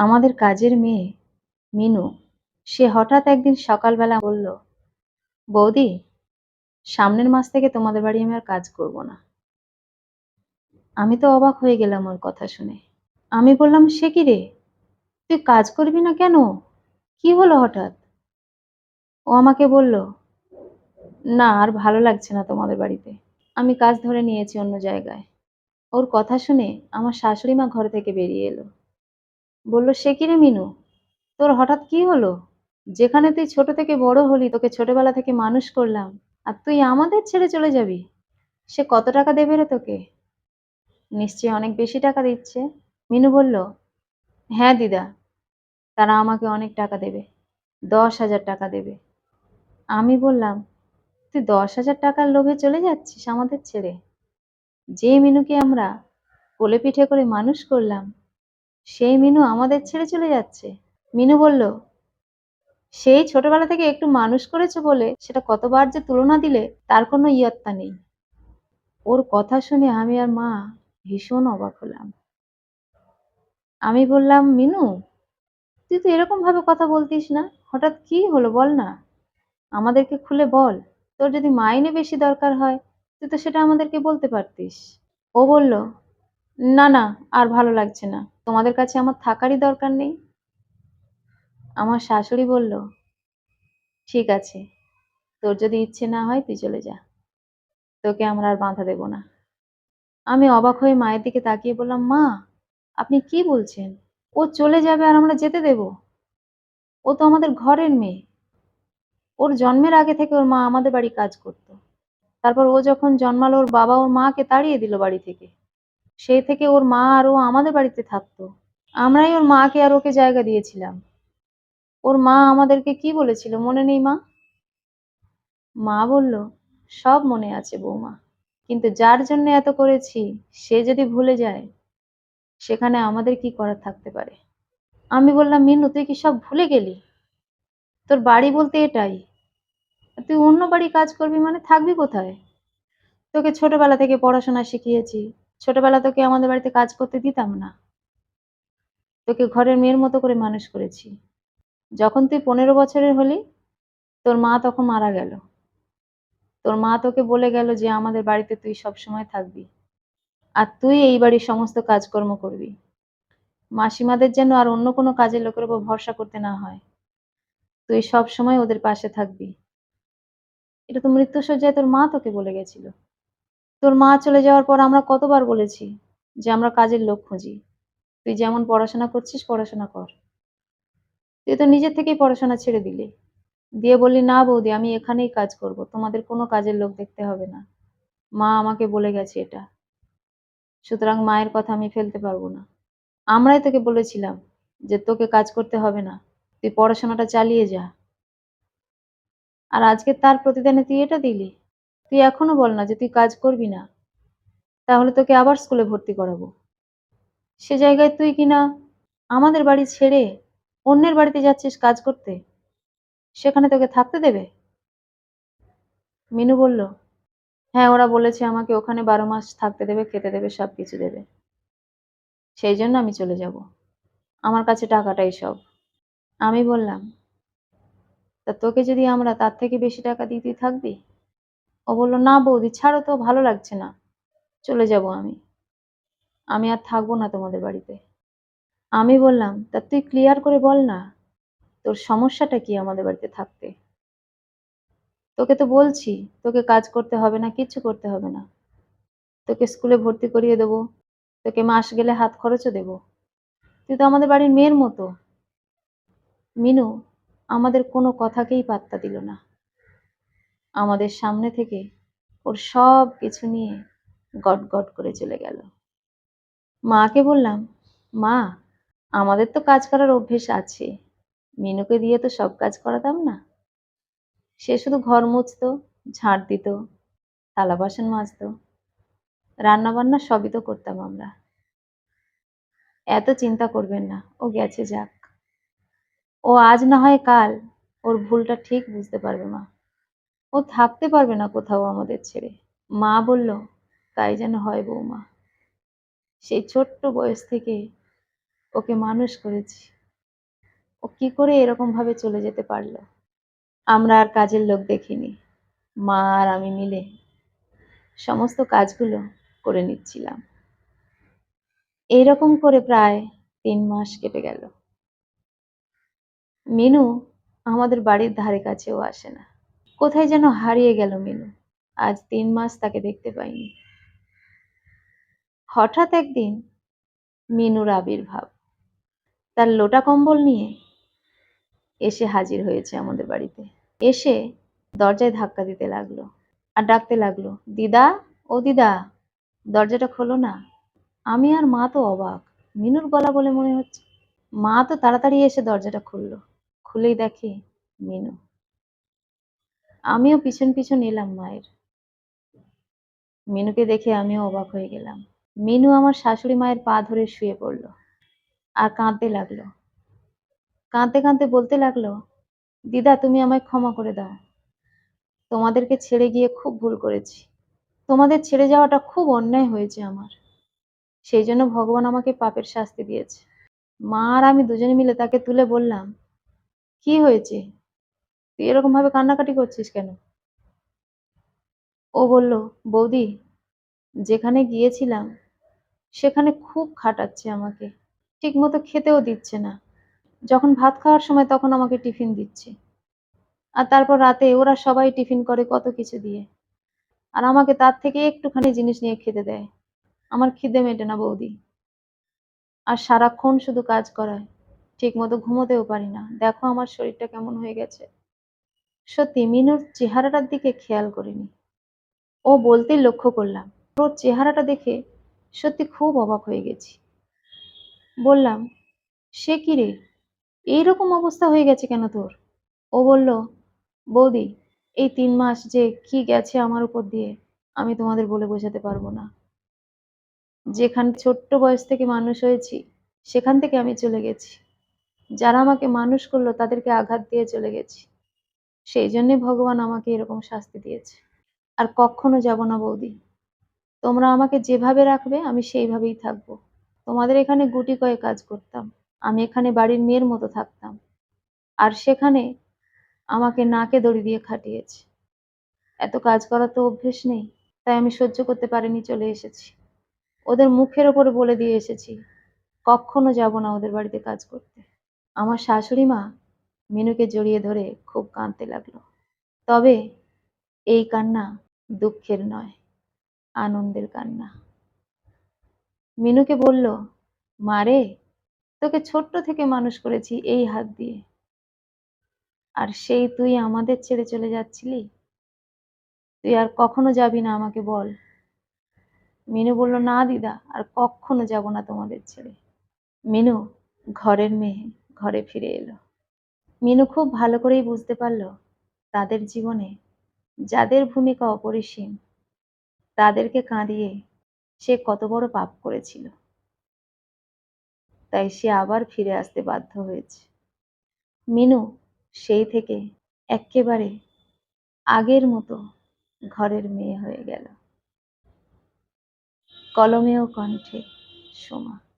আমাদের কাজের মেয়ে, মিনু। সে হঠাৎ একদিন সকালবেলা বলল, বৌদি, সামনের মাস থেকে তোমাদের বাড়ি আমি আর কাজ করব না। আমি তো অবাক হয়ে গেলাম ওর কথা শুনে। আমি বললাম, সে কি রে? তুই কাজ করবি না কেন? কি হলো হঠাৎ? ও আমাকে বলল, না, আর ভালো লাগছে না তোমাদের বাড়িতে। আমি কাজ ধরে নিয়েছি অন্য জায়গায়। ওর কথা শুনে আমার শাশুড়ি মা ঘর থেকে বেরিয়ে এলো। বলল, সে কি রে মিনু? তোর হঠাৎ কি হলো? যেখানে তুই ছোট থেকে বড় হলি, তোকে ছোটবেলা থেকে মানুষ করলাম, আর তুই আমাদের ছেড়ে চলে যাবি? সে কত টাকা দেবে রে তোকে? নিশ্চয়ই অনেক বেশি টাকা দিচ্ছে। মিনু বলল হ্যাঁ দিদা, তারা আমাকে অনেক টাকা দেবে, দশ হাজার টাকা দেবে। আমি বললাম, তুই দশ হাজার টাকার লোভে চলে যাচ্ছিস আমাদের ছেড়ে? যে মিনুকে আমরা কোলে পিঠে করে মানুষ করলাম সেই মিনু আমাদের ছেড়ে চলে যাচ্ছে। মিনু বলল, সেই ছোটবেলা থেকে একটু মানুষ করেছে বলে সেটা কতবার যে তুলনা দিলে তার কোনো ইয়ত্তা নেই। ওর কথা শুনে আমি আর মা ভীষণ অবাক হলাম। আমি বললাম, মিনু, তুই তো এরকম ভাবে কথা বলতিস না। হঠাৎ কি হলো বল না। আমাদেরকে খুলে বল। তোর যদি মাইনে বেশি দরকার হয়, তুই তো সেটা আমাদেরকে বলতে পারতিস। ও বলল, না না, আর ভালো লাগছে না। তোমাদের কাছে আমার থাকারই দরকার নেই? আমার শাশুড়ি বলল, ঠিক আছে, তোর যদি ইচ্ছে না হয় তুই চলে যা। তোকে আমরা আর বাঁধা দেব না। আমি অবাক হয়ে মায়ের দিকে তাকিয়ে বললাম, মা, আপনি কি বলছেন? ও চলে যাবে আর আমরা যেতে দেব? ও তো আমাদের ঘরের মেয়ে। ওর জন্মের আগে থেকে ওর মা আমাদের বাড়ি কাজ করত। তারপর ও যখন জন্মালো, ওর বাবা ওর মাকে তাড়িয়ে দিল বাড়ি থেকে। সেই থেকে ওর মা আর ও আমাদের বাড়িতে থাকতো। আমরাই ওর মাকে আর ওকে জায়গা দিয়েছিলাম। ওর মা আমাদেরকে কি বলেছিল মনে নেই মা? মা বলল, সব মনে আছে বৌমা, কিন্তু যার জন্য এত করেছি, সে যদি ভুলে যায়, সেখানে আমাদের কি করার থাকতে পারে? আমি বললাম মিনু তুই কি সব ভুলে গেলি? তোর বাড়ি বলতে এটাই। তুই অন্য বাড়ি কাজ করবি মানে থাকবি কোথায়? তোকে ছোটবেলা থেকে পড়াশোনা শিখিয়েছি ছোটবেলা তোকে আমাদের বাড়িতে কাজ করতে দিতাম না। তোকে ঘরের মেয়ের মতো করে মানুষ করেছি। যখন তুই পনেরো বছরের হলি, তোর মা তখন মারা গেল। তোর মা তোকে বলে গেল যে, আমাদের বাড়িতে তুই সব সময় থাকবি। আর তুই এই বাড়ির সমস্ত কাজকর্ম করবি। মাসিমাদের যেন আর অন্য কোনো কাজের লোকের উপর ভরসা করতে না হয়। তুই সব সময় ওদের পাশে থাকবি। এটা তো মৃত্যুসজ্জায় তোর মা তোকে বলে গেছিল। তোর মা চলে যাওয়ার পর আমরা কতবার বলেছি যে আমরা কাজের লোক খুঁজি। তুই যেমন পড়াশোনা করছিস, পড়াশোনা কর। তুই তো নিজের থেকেই পড়াশোনা ছেড়ে দিলি। দিয়ে বললি, না বৌদি, আমি এখানেই কাজ করব। তোমাদের কোনো কাজের লোক দেখতে হবে না। মা আমাকে বলে গেছে এটা। সুতরাং মায়ের কথা আমি ফেলতে পারব না। আমরাই তোকে বলেছিলাম যে তোকে কাজ করতে হবে না। তুই পড়াশোনাটা চালিয়ে যা। আর আজকে তার প্রতিদানে তুই এটা দিলি? তুই এখনও বল না যে তুই কাজ করবি না। তাহলে তোকে আবার স্কুলে ভর্তি করাবো। সে জায়গায় তুই কিনা আমাদের বাড়ি ছেড়ে অন্যের বাড়িতে যাচ্ছিস কাজ করতে? সেখানে তোকে থাকতে দেবে? মিনু বলল হ্যাঁ ওরা বলেছে আমাকে ওখানে বারো মাস থাকতে দেবে, খেতে দেবে সব কিছু দেবে। সেই জন্য আমি চলে যাব। আমার কাছে টাকাটাই সব। আমি বললাম, তা তোকে যদি আমরা তার থেকে বেশি টাকা দিই, তুই থাকবি? ও বলল, না বৌদি, ছাড়ো তো, ভালো লাগছে না। চলে যাব আমি। আমি আর থাকব না তোমাদের বাড়িতে। আমি বললাম, তা তুই ক্লিয়ার করে বল না, তোর সমস্যাটা কি আমাদের বাড়িতে থাকতে? তোকে তো বলছি, তোকে কাজ করতে হবে না, কিচ্ছু করতে হবে না। তোকে স্কুলে ভর্তি করিয়ে দেবো, তোকে মাস গেলে হাত খরচও দেবো। তুই তো আমাদের বাড়ির মেয়ের মতো। মিনু আমাদের কোনো কথাকেই পাত্তা দিল না। আমাদের সামনে থেকে ওর সব কিছু নিয়ে গট গট করে চলে গেল। মাকে বললাম, মা, আমাদের তো কাজ করার অভ্যেস আছে। মিনুকে দিয়ে তো সব কাজ করাতাম না। সে শুধু ঘর মুছতো ঝাঁট দিত, থালা বাসন মাজতো রান্না বান্না সবই তো করতাম আমরা। এত চিন্তা করবেন না, ও গেছে যাক। ও আজ না হয় কাল, ওর ভুলটা ঠিক বুঝতে পারবে মা। ও থাকতে পারবে না কোথাও আমাদের ছেড়ে। মা বলল, তাই যেন হয় বৌমা। সেই ছোট্ট বয়স থেকে ওকে মানুষ করেছি। ও কি করে এরকম ভাবে চলে যেতে পারল? আমরা আর কাজের লোক দেখিনি। মা আর আমি মিলে সমস্ত কাজগুলো করে নিচ্ছিলাম। এইরকম করে প্রায় তিন মাস কেটে গেল। মিনু আমাদের বাড়ির ধারে কাছেও আসে না। কোথায় যেন হারিয়ে গেল মিনু। আজ তিন মাস তাকে দেখতে পাইনি। হঠাৎ একদিন মিনুর আবির্ভাব। তার লোটা কম্বল নিয়ে এসে হাজির হয়েছে আমাদের বাড়িতে। এসে দরজায় ধাক্কা দিতে লাগল আর ডাকতে লাগল, দিদা, ও দিদা, দরজাটা খোলো না। আমি আর মা তো অবাক, মিনুর গলা বলে মনে হচ্ছে। মা তো তাড়াতাড়ি এসে দরজাটা খুললো। খুলেই দেখে মিনু। আমিও পিছন পিছন এলাম মায়ের। মিনুকে দেখে আমিও অবাক হয়ে গেলাম। মিনু আমার শাশুড়ি মায়ের পা ধরে শুয়ে পড়ল আর কাঁদতে লাগল। কাঁদতে কাঁদতে বলতে লাগল, দিদা, তুমি আমায় ক্ষমা করে দাও। তোমাদেরকে ছেড়ে গিয়ে খুব ভুল করেছি। তোমাদের ছেড়ে যাওয়াটা খুব অন্যায় হয়েছে আমার। সেই জন্য ভগবান আমাকে পাপের শাস্তি দিয়েছে। মা আর আমি দুজনে মিলে তাকে তুলে বললাম, কি হয়েছে? তুই এরকম ভাবে কান্নাকাটি করছিস কেন? ও বলল, বৌদি, যেখানে গিয়েছিলাম, সেখানে খুব খাটাচ্ছে আমাকে। ঠিক মতো খেতেও দিচ্ছে না। যখন ভাত খাওয়ার সময় তখন আমাকে টিফিন দিচ্ছে। আর তারপর রাতে ওরা সবাই টিফিন করে কত কিছু দিয়ে। আর আমাকে তার থেকে একটুখানি জিনিস নিয়ে খেতে দেয়। আমার খিদে মেটে না, বৌদি। আর সারাক্ষণ শুধু কাজ করায়। ঠিক মতো ঘুমোতেও পারি না। দেখো আমার শরীরটা কেমন হয়ে গেছে। সত্যি মিনুর চেহারাটার দিকে খেয়াল করিনি। ও বলতেই লক্ষ্য করলাম। ওর চেহারাটা দেখে সত্যি খুব অবাক হয়ে গেছি। বললাম, সে কি রে? এইরকম অবস্থা হয়ে গেছে কেন তোর? ও বলল, বৌদি, এই তিন মাস যে কি গেছে আমার উপর দিয়ে, আমি তোমাদের বলে বোঝাতে পারব না। যেখান ছোট্ট বয়স থেকে মানুষ হয়েছি, সেখান থেকে আমি চলে গেছি। যারা আমাকে মানুষ করল, তাদেরকে আঘাত দিয়ে চলে গেছি। সেই জন্যে ভগবান আমাকে এরকম শাস্তি দিয়েছে। আর কখনো যাব না বৌদি। তোমরা আমাকে যেভাবে রাখবে, আমি সেইভাবেই থাকব। তোমাদের এখানে গুটি কয়ে কাজ করতাম। আমি এখানে বাড়ির মেয়ের মতো থাকতাম। আর সেখানে আমাকে নাকে দড়ি দিয়ে খাটিয়েছে। এত কাজ করার তো অভ্যেস নেই, তাই আমি সহ্য করতে পারিনি, চলে এসেছি। ওদের মুখের ওপরে বলে দিয়ে এসেছি, কখনো যাব না ওদের বাড়িতে কাজ করতে। আমার শাশুড়ি মা মিনুকে জড়িয়ে ধরে খুব কাঁদতে লাগল। তবে এই কান্না দুঃখের নয়, আনন্দের কান্না। মিনুকে বলল মারে তোকে ছোট্ট থেকে মানুষ করেছি এই হাত দিয়ে। আর সেই তুই আমাদের ছেড়ে চলে যাচ্ছিলি? তুই আর কখনো যাবি না আমাকে বল। মিনু বলল, না দিদা, আর কখনো যাব না তোমাদের ছেড়ে। মিনু ঘরের মেয়ে ঘরে ফিরে এলো। মিনু খুব ভালো করেই বুঝতে পারল তাদের জীবনে যাদের ভূমিকা অপরিসীম, তাদেরকে কাঁদিয়ে সে কত বড় পাপ করেছিল। তাই সে আবার ফিরে আসতে বাধ্য হয়েছে। মিনু সেই থেকে এক্কেবারে আগের মতো ঘরের মেয়ে হয়ে গেল। কলমে ও কণ্ঠে সোমা।